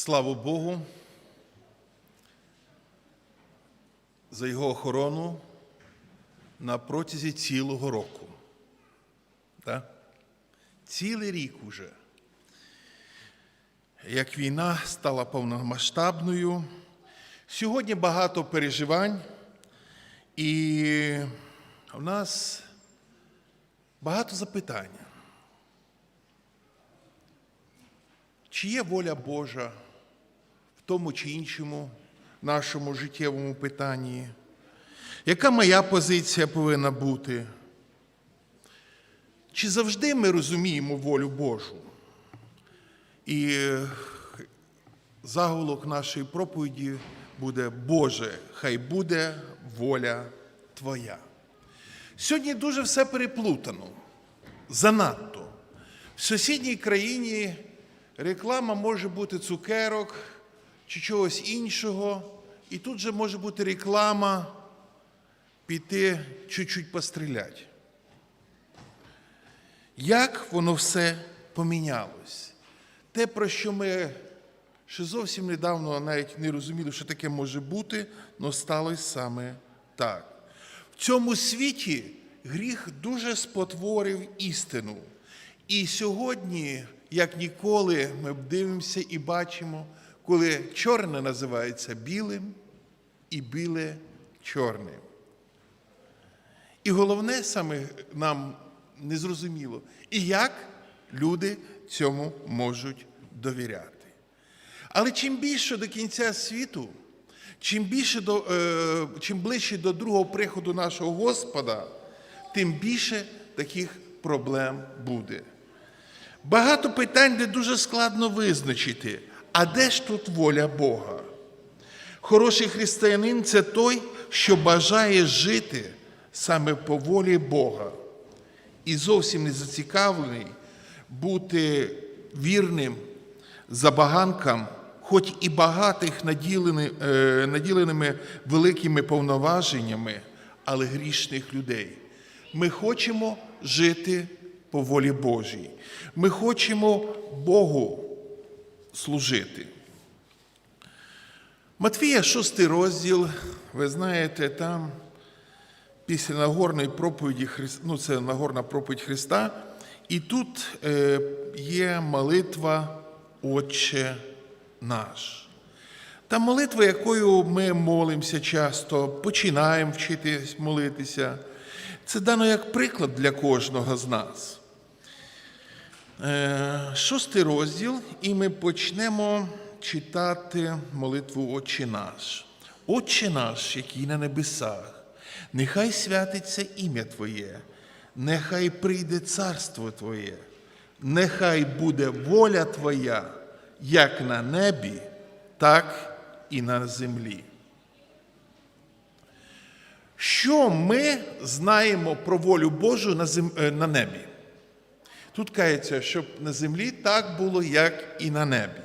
Слава Богу за його охорону на протязі цілого року. Так? Цілий рік уже. Як війна стала повномасштабною, сьогодні багато переживань, і в нас багато запитань. Чи є воля Божа тому чи іншому нашому життєвому питанні? Яка моя позиція повинна бути? Чи завжди ми розуміємо волю Божу? І заголовок нашої проповіді буде Боже, хай буде воля Твоя. Сьогодні дуже все переплутано, занадто. В сусідній країні реклама може бути цукерок чи чогось іншого, і тут же може бути реклама піти чуть-чуть постріляти. Як воно все помінялось? Те, про що ми ще зовсім недавно навіть не розуміли, що таке може бути, але сталося саме так. В цьому світі гріх дуже спотворив істину. І сьогодні, як ніколи, ми дивимося і бачимо, коли чорне називається білим і біле чорним. І головне саме нам незрозуміло, і як люди цьому можуть довіряти. Але чим більше до кінця світу, чим більше до, е, чим ближче до другого приходу нашого Господа, тим більше таких проблем буде. Багато питань, де дуже складно визначити, а де ж тут воля Бога? Хороший християнин це той, що бажає жити саме по волі Бога і зовсім не зацікавлений бути вірним забаганкам, хоч і багатих наділени- е, наділеними великими повноваженнями, але грішних людей. Ми хочемо жити по волі Божій. Ми хочемо Богу служити. Матвія, шостий розділ, ви знаєте, там після Нагорної проповіді Христа, ну це Нагорна проповідь Христа, і тут е, є молитва Отче наш. Та молитва, якою ми молимося часто, починаємо вчитись молитися, це дано як приклад для кожного з нас. Е, Шостий розділ, і ми почнемо читати молитву Отче наш. Отче наш, який на небесах, нехай святиться ім'я Твоє, нехай прийде царство Твоє, нехай буде воля Твоя, як на небі, так і на землі. Що ми знаємо про волю Божу на, е, на небі? Тут кається, щоб на землі так було, як і на небі.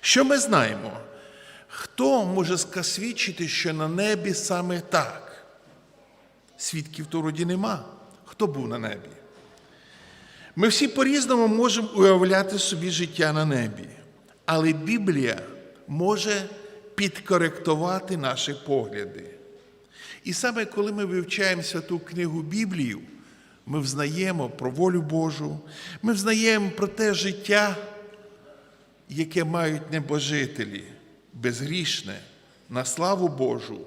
Що ми знаємо? Хто може свідчити, що на небі саме так? Свідків то вроді нема. Хто був на небі? Ми всі по-різному можемо уявляти собі життя на небі, але Біблія може підкоректувати наші погляди. І саме коли ми вивчаємо святу книгу Біблію, ми взнаємо про волю Божу, ми взнаємо про те життя, яке мають небожителі, безгрішне, на славу Божу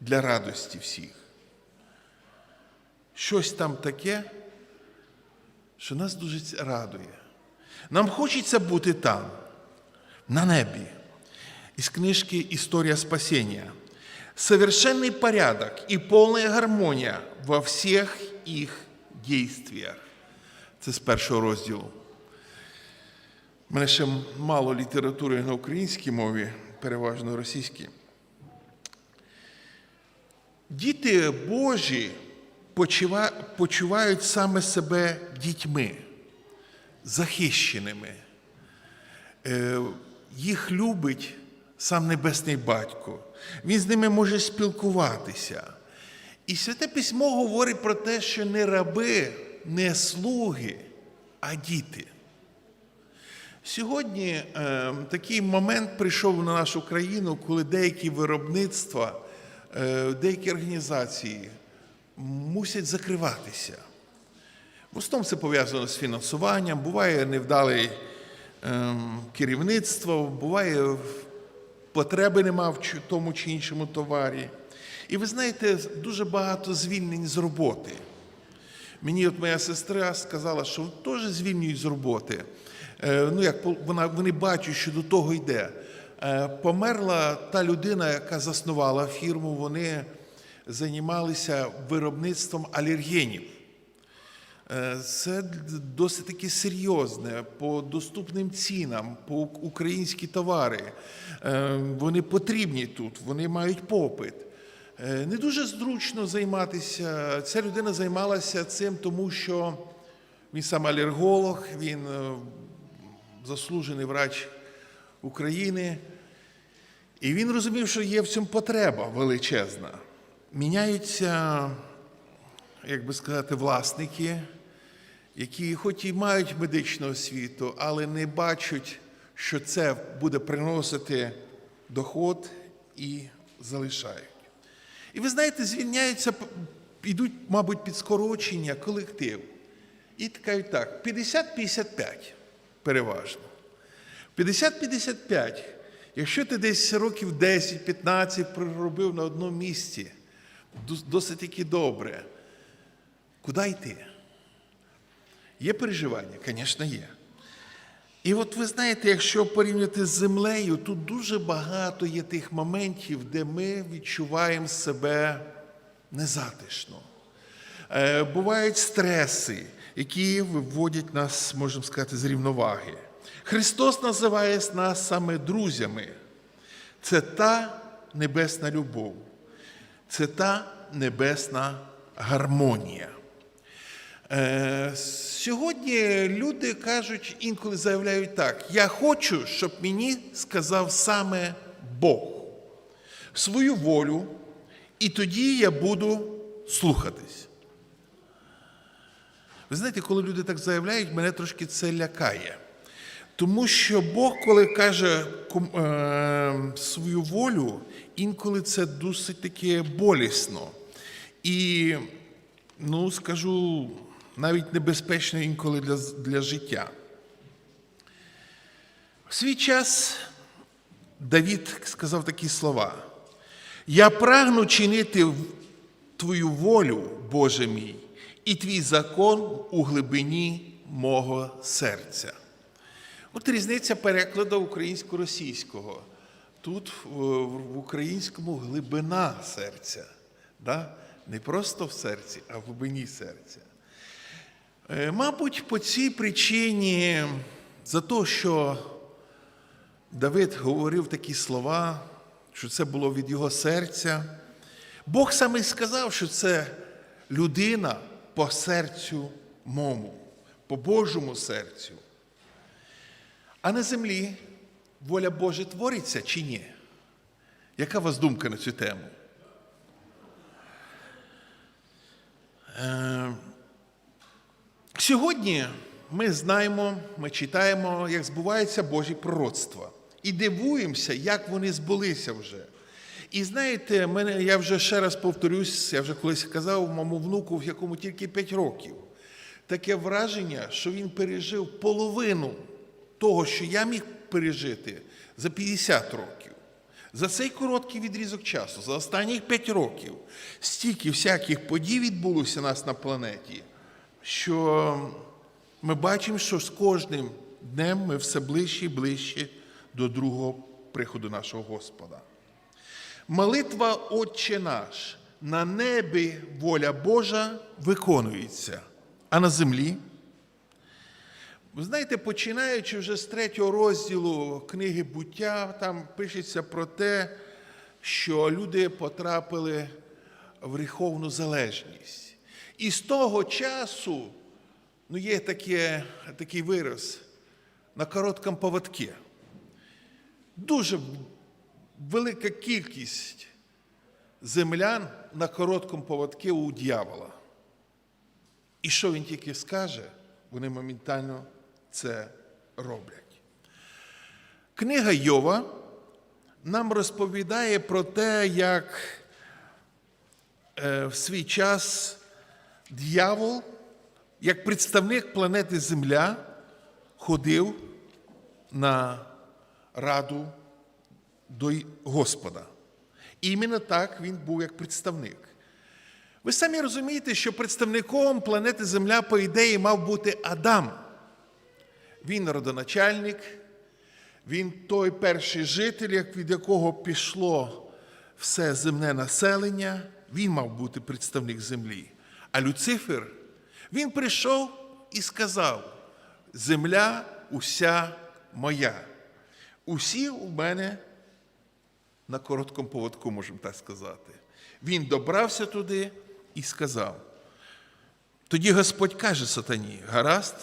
для радості всіх. Щось там таке, що нас дуже радує. Нам хочеться бути там, на небі. Із книжки Історія спасения. Совершенный порядок и полная гармония во всіх їх дійствіях. Це з першого розділу. У мене ще мало літератури на українській мові, переважно російській. Діти Божі почувають саме себе дітьми, захищеними. Е, Їх любить сам Небесний Батько. Він з ними може спілкуватися. І Святе Письмо говорить про те, що не раби, не слуги, а діти. Сьогодні е, такий момент прийшов на нашу країну, коли деякі виробництва, е, деякі організації мусять закриватися. В основному це пов'язано з фінансуванням, буває невдале ем, керівництво, буває потреби нема в тому чи іншому товарі. І ви знаєте, дуже багато звільнень з роботи. Мені от моя сестра сказала, що теж звільнюють з роботи. Е, Ну, як вона, вони бачать, що до того йде. Е, Померла та людина, яка заснувала фірму, вони займалися виробництвом алергенів. Е, Це досить таки серйозне по доступним цінам, по українські товари. Вони потрібні тут, вони мають попит. Е, Не дуже зручно займатися. Ця людина займалася цим, тому що він сам алерголог, він е, заслужений врач України. І він розумів, що є в цьому потреба величезна. Міняються як би сказати, власники, які хоч і мають медичну освіту, але не бачать, що це буде приносити доход і залишають. І ви знаєте, звільняються, йдуть, мабуть, під скорочення колектив. І кажуть так, 50-55 переважно. 50-55. Якщо ти десь років 10-15 проробив на одному місці, досить таки добре. Куди йти? Є переживання? Звісно, є. І от ви знаєте, якщо порівняти з землею, тут дуже багато є тих моментів, де ми відчуваємо себе незатишно. Е, Бувають стреси, які виводять нас, можемо сказати, з рівноваги. Христос називає нас саме друзями. Це та небесна любов, це та небесна гармонія. Е, Сьогодні люди кажуть, інколи заявляють так: я хочу, щоб мені сказав саме Бог свою волю, і тоді я буду слухатись. Ви знаєте, коли люди так заявляють, мене трошки це лякає. Тому що Бог, коли каже е, свою волю, інколи це досить таки болісно. І, ну, скажу, навіть небезпечно інколи для, для життя. В свій час Давід сказав такі слова: Я прагну чинити Твою волю, Боже мій, і твій закон у глибині мого серця. От різниця перекладу українсько-російського. Тут в українському глибина серця. Да? Не просто в серці, а в глибині серця. Е, Мабуть, по цій причині, за те, що Давид говорив такі слова, що це було від його серця, Бог саме сказав, що це людина по серцю мому, по Божому серцю. А на землі воля Божа твориться чи ні? Яка у вас думка на цю тему? Сьогодні ми знаємо, ми читаємо, як збуваються Божі пророцтва. І дивуємося, як вони збулися вже. І знаєте, мене, я вже ще раз повторюсь, я вже колись казав моєму внуку, в якому тільки 5 років. Таке враження, що він пережив половину того, що я міг пережити за 50 років. За цей короткий відрізок часу, за останніх 5 років, стільки всяких подій відбулося нас на планеті, що ми бачимо, що з кожним днем ми все ближче і ближче до другого приходу нашого Господа. Молитва Отче наш, на небі воля Божа виконується, а на землі. Ви знаєте, починаючи вже з третього розділу книги буття, там пишеться про те, що люди потрапили в гріховну залежність. І з того часу, ну є таке, такий вираз, на короткому поводці. Дуже велика кількість землян на короткому поводці у дьявола. І що він тільки скаже, вони моментально це роблять. Книга Йова нам розповідає про те, як е, в свій час дьявол, як представник планети Земля, ходив на раду до Господа. Іменно так він був як представник. Ви самі розумієте, що представником планети Земля, по ідеї, мав бути Адам. Він родоначальник, він той перший житель, від якого пішло все земне населення, він мав бути представник землі. А Люцифер, він прийшов і сказав: Земля уся моя. Усі у мене на короткому поводку, можемо так сказати. Він добрався туди і сказав. Тоді Господь каже сатані: гаразд,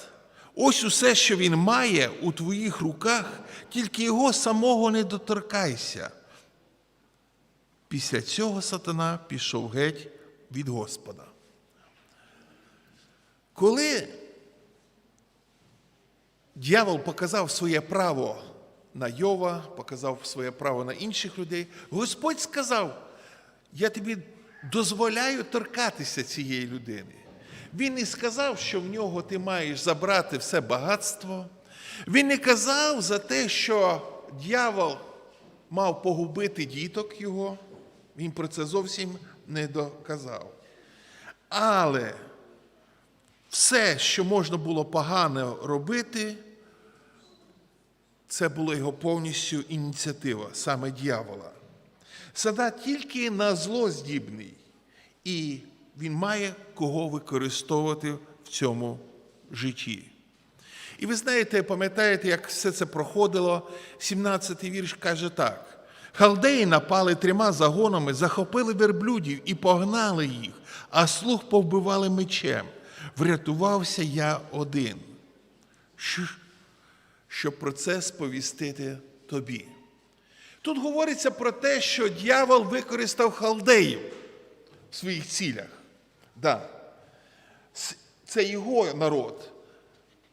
ось усе, що він має у твоїх руках, тільки його самого не доторкайся. Після цього сатана пішов геть від Господа. Коли дьявол показав своє право на Йова, показав своє право на інших людей, Господь сказав: Я тобі дозволяю торкатися цієї людини. Він не сказав, що в нього ти маєш забрати все багатство. Він не казав за те, що дьявол мав погубити діток його. Він про це зовсім не доказав. Але все, що можна було погано робити, це була його повністю ініціатива, саме дьявола. Сада тільки на зло здібний, і він має кого використовувати в цьому житті. І ви знаєте, пам'ятаєте, як все це проходило? 17-й вірш каже так: Халдеї напали трьома загонами, захопили верблюдів і погнали їх, а слух повбивали мечем. Врятувався я один. Щоб про це сповістити тобі. Тут говориться про те, що дьявол використав халдеїв в своїх цілях. Да. Це його народ,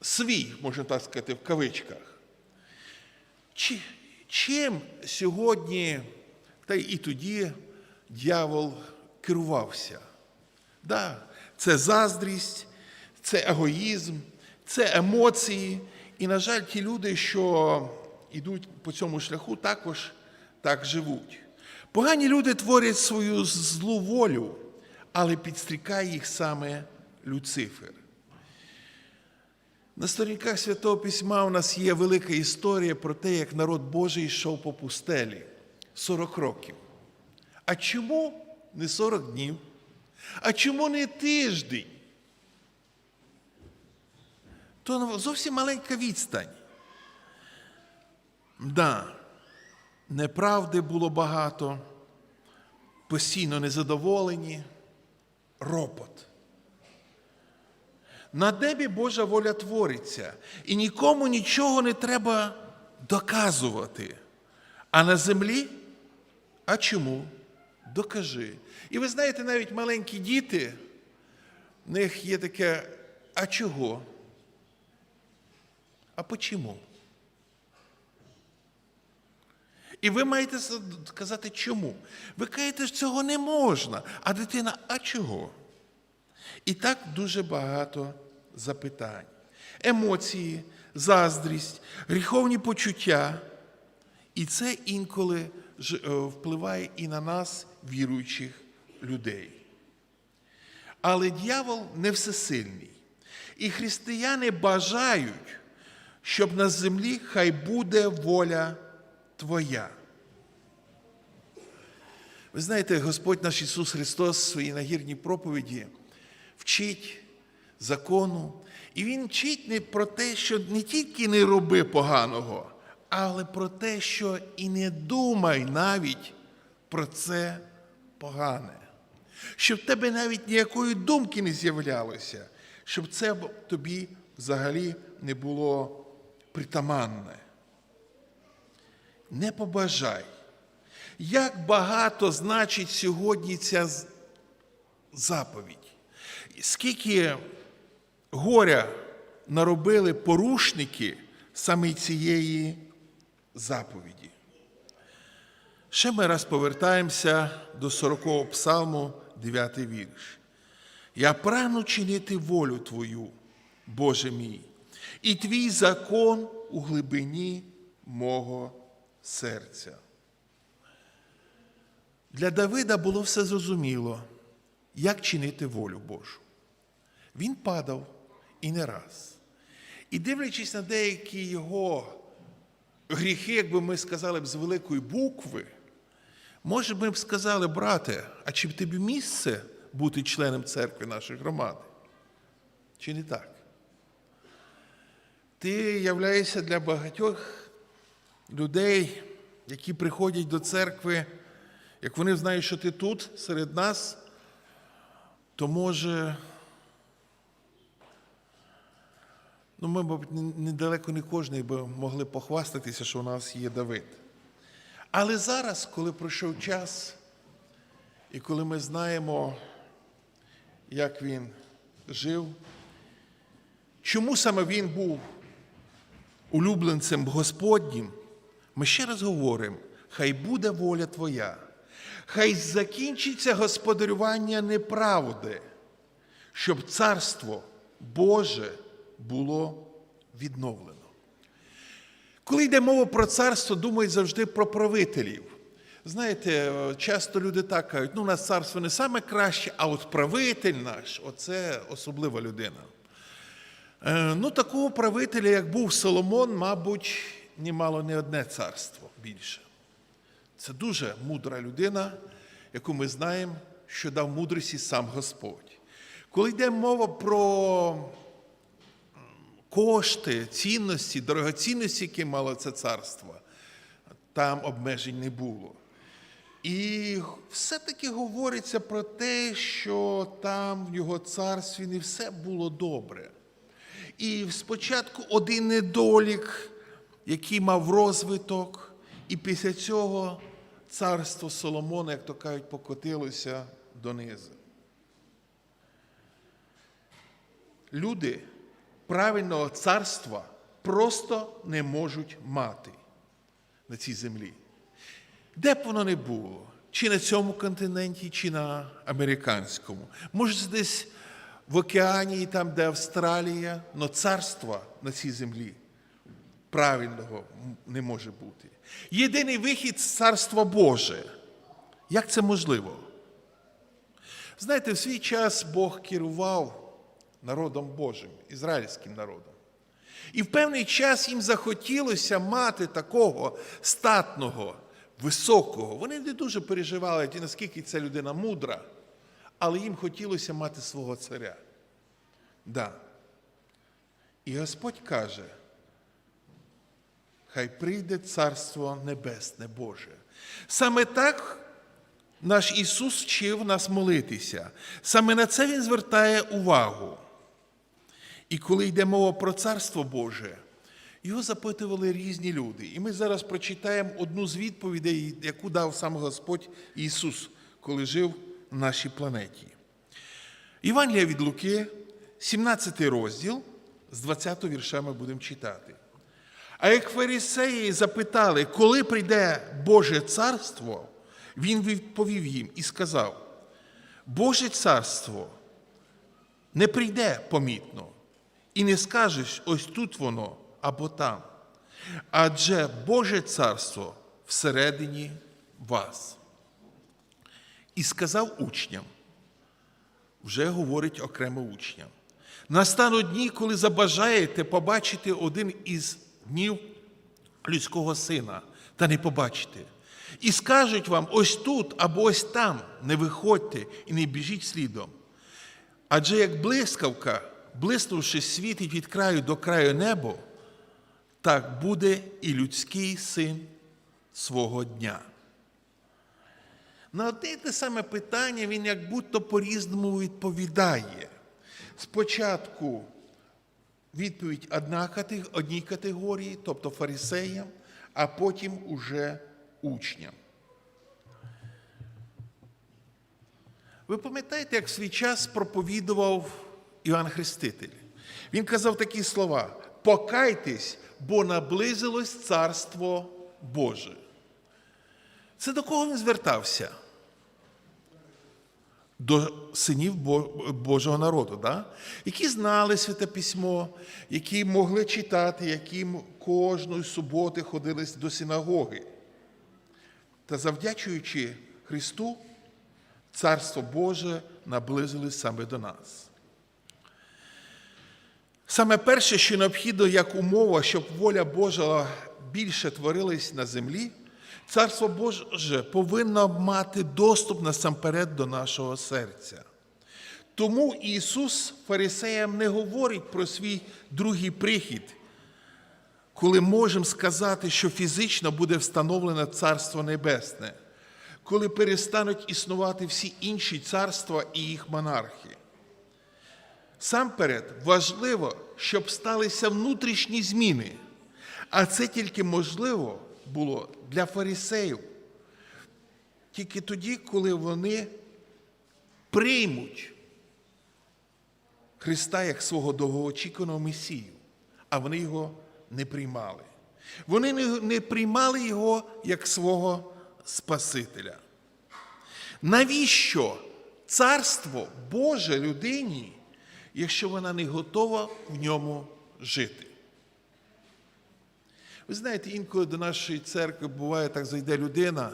свій, можна так сказати, в кавичках. Чи, чим сьогодні, та й і тоді дьявол керувався? Да, це заздрість, це егоїзм, це емоції. І, на жаль, ті люди, що йдуть по цьому шляху, також так живуть. Погані люди творять свою злу волю, але підстрікає їх саме Люцифер. На сторінках Святого Письма у нас є велика історія про те, як народ Божий йшов по пустелі 40 років. А чому не 40 днів? А чому не тиждень? То зовсім маленька відстань. Да, неправди було багато, постійно незадоволені, ропот. На небі Божа воля твориться, і нікому нічого не треба доказувати. А на землі? А чому? Докажи. І ви знаєте, навіть маленькі діти, в них є таке, а чого? А почому? І ви маєте сказати, чому? Ви кажете, що цього не можна. А дитина, а чого? І так дуже багато запитань. Емоції, заздрість, гріховні почуття. І це інколи впливає і на нас, віруючих людей. Але дьявол не всесильний. І християни бажають, щоб на землі хай буде воля Твоя. Ви знаєте, Господь наш Ісус Христос в своїй нагірній проповіді вчить закону. І Він вчить не про те, що не тільки не роби поганого, але про те, що і не думай навіть про це погане. Щоб в тебе навіть ніякої думки не з'являлося, щоб це тобі взагалі не було притаманне. Не побажай. Як багато значить сьогодні ця заповідь? Скільки горя наробили порушники саме цієї заповіді. Ще ми раз повертаємося до 40-го псалму, 9 вірш. Я прагну чинити волю Твою, Боже мій, і твій закон у глибині мого серця. Для Давида було все зрозуміло, як чинити волю Божу. Він падав і не раз. І дивлячись на деякі його гріхи, якби ми сказали б з великої букви, може ми б сказали, брате, а чи б тобі місце бути членом церкви нашої громади? Чи не так? Ти являєшся для багатьох людей, які приходять до церкви, як вони знають, що ти тут серед нас, то може. Ну, ми, мабуть, не- недалеко не кожен би могли похвастатися, що у нас є Давид. Але зараз, коли пройшов час, і коли ми знаємо, як він жив, чому саме він був улюбленцем Господнім, ми ще раз говоримо: хай буде воля Твоя, хай закінчиться господарювання неправди, щоб царство Боже було відновлено. Коли йде мова про царство, думають завжди про правителів. Знаєте, е, часто люди так кажуть, ну, у нас царство не саме краще, а от правитель наш оце особлива людина. Е, Ну, такого правителя, як був Соломон, мабуть, німало не одне царство більше. Це дуже мудра людина, яку ми знаємо, що дав мудрості сам Господь. Коли йде мова про кошти, цінності, дорогоцінності, які мало це царство, там обмежень не було. І все-таки говориться про те, що там в його царстві не все було добре. І спочатку один недолік, який мав розвиток, і після цього царство Соломона, як то кажуть, покотилося донизу. Люди правильного царства просто не можуть мати на цій землі. Де б воно не було, чи на цьому континенті, чи на американському. Може, десь в океані, там, де Австралія, але царства на цій землі правильного не може бути. Єдиний вихід з царства Боже. Як це можливо? Знаєте, в свій час Бог керував народом Божим, ізраїльським народом. І в певний час їм захотілося мати такого статного, високого. Вони не дуже переживали, наскільки ця людина мудра, але їм хотілося мати свого царя. Да. І Господь каже, хай прийде Царство Небесне Боже. Саме так наш Ісус вчив нас молитися. Саме на це Він звертає увагу. І коли йде мова про Царство Боже, його запитували різні люди. І ми зараз прочитаємо одну з відповідей, яку дав сам Господь Ісус, коли жив на нашій планеті. Івангелія від Луки, 17 розділ, з 20 вірша ми будемо читати. А як фарисеї запитали, коли прийде Боже царство, він відповів їм і сказав: Боже царство не прийде помітно, і не скажеш, ось тут воно або там. Адже Боже царство всередині вас. І сказав учням, вже говорить окремо учням. Настануть дні, коли забажаєте побачити один із днів людського сина, та не побачите. І скажуть вам ось тут або ось там, не виходьте і не біжіть слідом. Адже як блискавка, блиснувши, світить від краю до краю небо, так буде і людський син свого дня. На одне й те саме питання він як будто по-різному відповідає. Спочатку відповідь одна одній категорії, тобто фарисеям, а потім уже учням. Ви пам'ятаєте, як свій час проповідував Іван Хреститель? Він казав такі слова: покайтесь, бо наблизилось царство Боже. Це до кого він звертався? До синів Божого народу, да? які знали Святе Письмо, які могли читати, які кожної суботи ходили до синагоги. Та завдячуючи Христу, Царство Боже наблизилось саме до нас. Саме перше, що необхідно як умова, щоб воля Божа більше творилась на землі, Царство Боже повинно мати доступ насамперед до нашого серця. Тому Ісус фарисеям не говорить про свій другий прихід, коли можемо сказати, що фізично буде встановлене Царство Небесне, коли перестануть існувати всі інші царства і їх монархи. Самперед важливо, щоб сталися внутрішні зміни, а це тільки можливо було для фарисеїв. Тільки тоді, коли вони приймуть Христа як свого довгоочікуваного Месію, а вони його не приймали. Вони не приймали його як свого Спасителя. Навіщо царство Боже людині, якщо вона не готова в ньому жити? Ви знаєте, інколи до нашої церкви буває так зайде людина,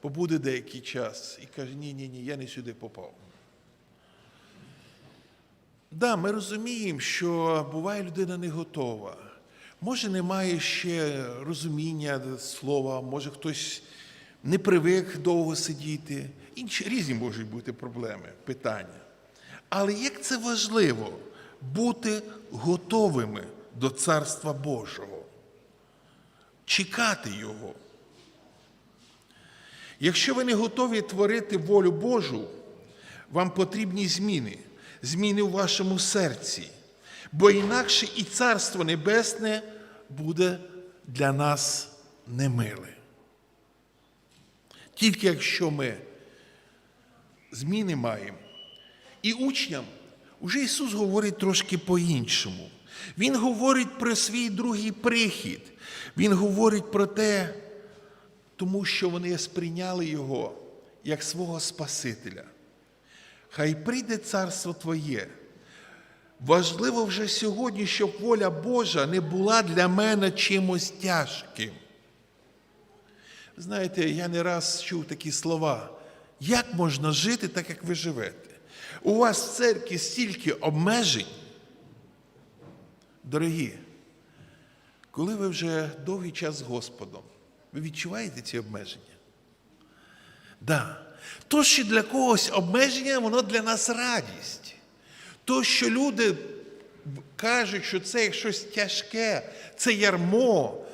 побуде деякий час і каже, ні, ні, ні, я не сюди попав. Да, ми розуміємо, що буває людина не готова. Може, немає ще розуміння слова, може хтось не привик довго сидіти. Інші різні можуть бути проблеми, питання. Але як це важливо бути готовими до Царства Божого, чекати Його. Якщо ви не готові творити волю Божу, вам потрібні зміни, зміни у вашому серці, бо інакше і Царство Небесне буде для нас немиле. Тільки якщо ми зміни маємо, і учням уже Ісус говорить трошки по-іншому. Він говорить про свій другий прихід. Він говорить про те, тому що вони сприйняли Його як свого Спасителя. Хай прийде царство Твоє. Важливо вже сьогодні, щоб воля Божа не була для мене чимось тяжким. Знаєте, я не раз чув такі слова. Як можна жити так, як ви живете? У вас в церкві стільки обмежень. Дорогі, коли ви вже довгий час з Господом, ви відчуваєте ці обмеження? Да. То, що для когось обмеження, воно для нас радість. То, що люди кажуть, що це щось тяжке, це ярмо.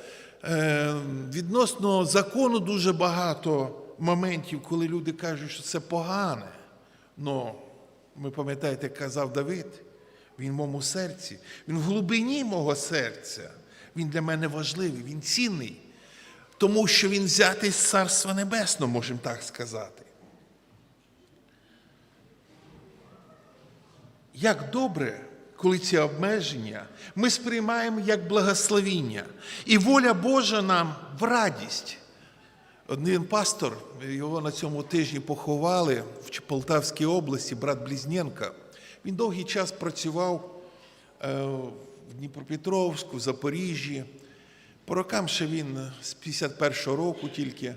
Е, відносно закону дуже багато моментів, коли люди кажуть, що це погане. Но ви пам'ятаєте, казав Давид, він в моєму серці, він в глибині мого серця. Він для мене важливий, він цінний, тому що він взятий з Царства Небесного, можемо так сказати. Як добре, коли ці обмеження ми сприймаємо як благословіння, і воля Божа нам в радість. Один пастор, його на цьому тижні поховали в Полтавській області, брат Близненка. Він довгий час працював е, в Дніпропетровську, в Запоріжжі. По рокам ще він з 51-го року тільки.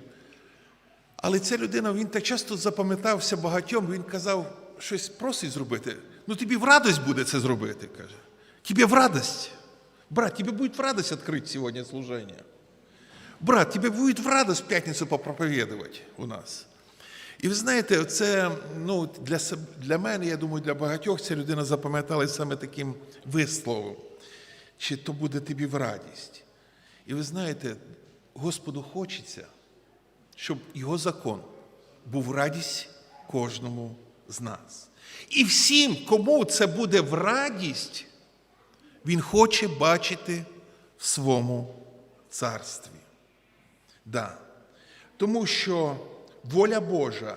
Але ця людина, він так часто запам'ятався багатьом, він казав, щось просить зробити. Ну тобі в радость буде це зробити, каже. Тебе в радость. Брат, тебе буде в радость відкрити сьогодні служення. Брат, тебе будет в радость в п'ятницю попроповідувати у нас. І ви знаєте, це ну, для, для мене, я думаю, для багатьох ця людина запам'яталась саме таким висловом, чи то буде тобі в радість. І ви знаєте, Господу хочеться, щоб його закон був в радість кожному з нас. І всім, кому це буде в радість, він хоче бачити в своєму царстві. Да. Тому що воля Божа,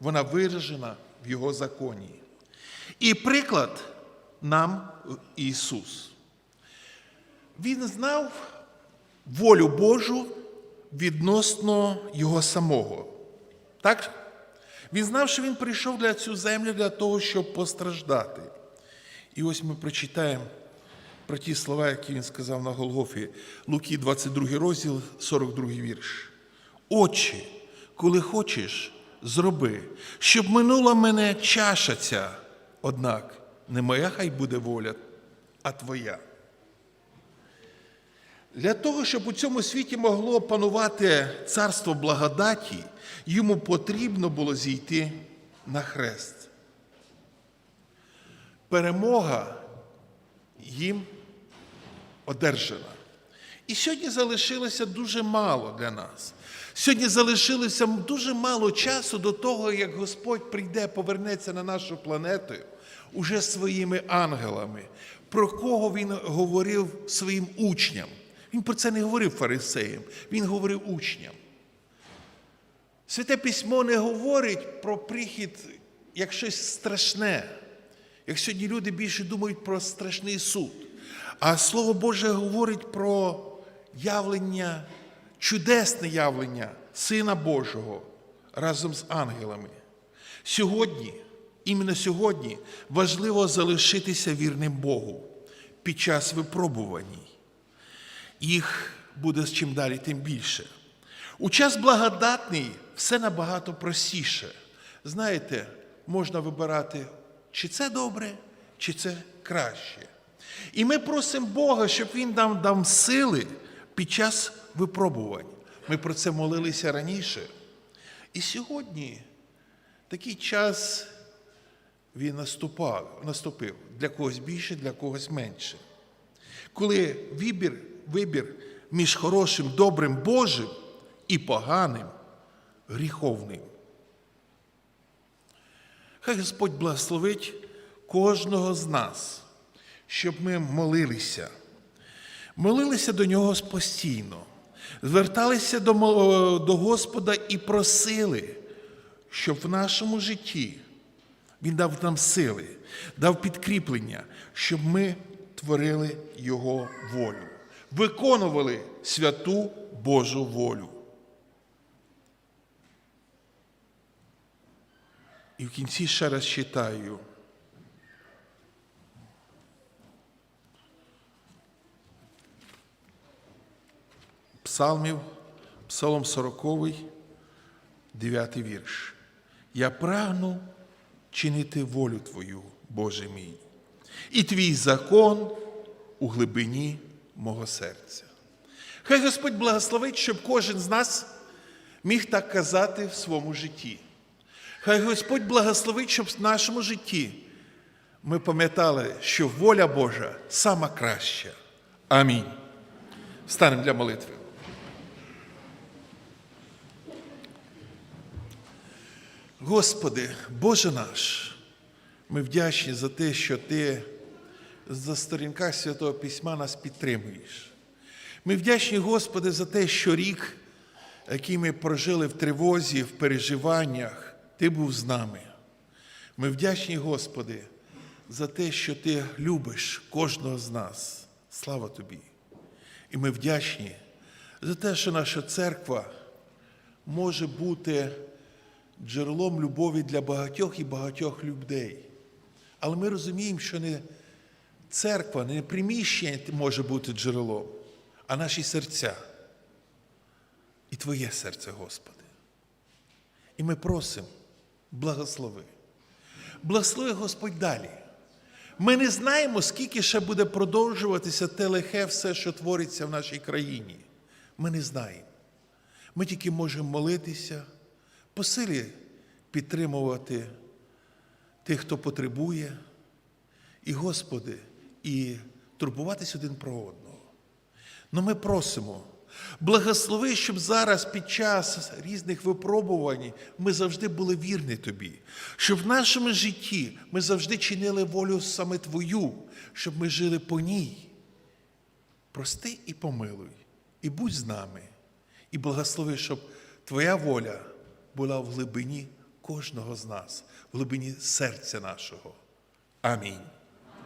вона виражена в Його законі. І приклад нам Ісус. Він знав волю Божу відносно його самого. Так? Він знав, що він прийшов для цю землю для того, щоб постраждати. І ось ми прочитаємо про ті слова, які він сказав на Голгофі, Луки, 22 розділ, 42 вірш. Отче, коли хочеш, зроби, щоб минула мене чаша ця, однак не моя хай буде воля, а твоя. Для того, щоб у цьому світі могло панувати царство благодаті, йому потрібно було зійти на хрест. Перемога їм одержана. І сьогодні залишилося дуже мало для нас. Сьогодні залишилося дуже мало часу до того, як Господь прийде, повернеться на нашу планету уже своїми ангелами, про кого він говорив своїм учням. Він про це не говорив фарисеям, він говорив учням. Святе письмо не говорить про прихід як щось страшне, як сьогодні люди більше думають про страшний суд. А Слово Боже говорить про явлення, чудесне явлення Сина Божого разом з ангелами. Сьогодні, іменно сьогодні, важливо залишитися вірним Богу під час випробувань. Їх буде з чим далі, тим більше. У час благодатний все набагато простіше. Знаєте, можна вибирати, чи це добре, чи це краще. І ми просимо Бога, щоб Він нам дав сили під час випробувань. Ми про це молилися раніше. І сьогодні такий час він наступав, наступив для когось більше, для когось менше. Коли вибір, вибір між хорошим, добрим Божим і поганим, гріховним. Хай Господь благословить кожного з нас, щоб ми молилися, молилися до Нього постійно, зверталися до, до Господа і просили, щоб в нашому житті Він дав нам сили, дав підкріплення, щоб ми творили Його волю, виконували святу Божу волю. І в кінці ще раз читаю. Псалмів, Псалом 40, 9 вірш. Я прагну чинити волю Твою, Боже мій, і твій закон у глибині мого серця. Хай Господь благословить, щоб кожен з нас міг так казати в своєму житті. Хай Господь благословить, щоб в нашому житті ми пам'ятали, що воля Божа сама краща. Амінь. Встанемо для молитви. Господи, Боже наш, ми вдячні за те, що Ти за сторінках Святого Письма нас підтримуєш. Ми вдячні, Господи, за те, що рік, який ми прожили в тривозі, в переживаннях, Ти був з нами. Ми вдячні, Господи, за те, що Ти любиш кожного з нас. Слава Тобі! І ми вдячні за те, що наша церква може бути джерелом любові для багатьох і багатьох людей. Але ми розуміємо, що не церква, не приміщення може бути джерелом, а наші серця. І Твоє серце, Господи. І ми просимо, благослови. Благослови Господь далі. Ми не знаємо, скільки ще буде продовжуватися те лихе все, що твориться в нашій країні. Ми не знаємо. Ми тільки можемо молитися, по силі підтримувати тих, хто потребує, і Господи, і турбуватись один про одного. Но ми просимо, благослови, щоб зараз під час різних випробувань ми завжди були вірні Тобі, щоб в нашому житті ми завжди чинили волю саме Твою, щоб ми жили по ній. Прости і помилуй, і будь з нами, і благослови, щоб Твоя воля була в глибині кожного з нас, в глибині серця нашого. Амінь.